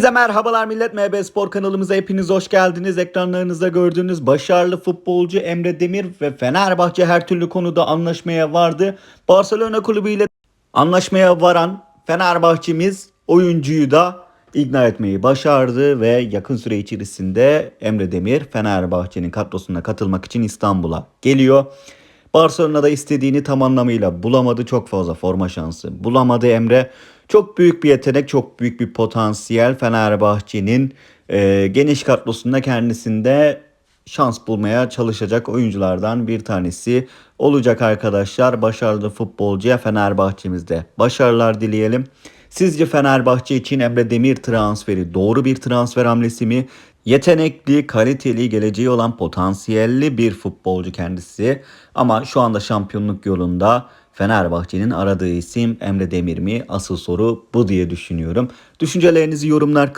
Herkese merhabalar millet MB Spor kanalımıza hepiniz hoş geldiniz. Ekranlarınızda gördüğünüz başarılı futbolcu Emre Demir ve Fenerbahçe her türlü konuda anlaşmaya vardı. Barcelona kulübü ile anlaşmaya varan Fenerbahçemiz oyuncuyu da ikna etmeyi başardı ve yakın süre içerisinde Emre Demir Fenerbahçe'nin kadrosuna katılmak için İstanbul'a geliyor. Barcelona'da istediğini tam anlamıyla bulamadı. Çok fazla forma şansı bulamadı Emre. Çok büyük bir yetenek, çok büyük bir potansiyel Fenerbahçe'nin e, geniş kadrosunda kendisinde şans bulmaya çalışacak oyunculardan bir tanesi olacak arkadaşlar. Başarılı futbolcuya Fenerbahçe'mizde başarılar dileyelim. Sizce Fenerbahçe için Emre Demir transferi doğru bir transfer hamlesi mi? Yetenekli, kaliteli, geleceği olan potansiyelli bir futbolcu kendisi. Ama şu anda şampiyonluk yolunda Fenerbahçe'nin aradığı isim Emre Demir mi? Asıl soru bu diye düşünüyorum. Düşüncelerinizi yorumlar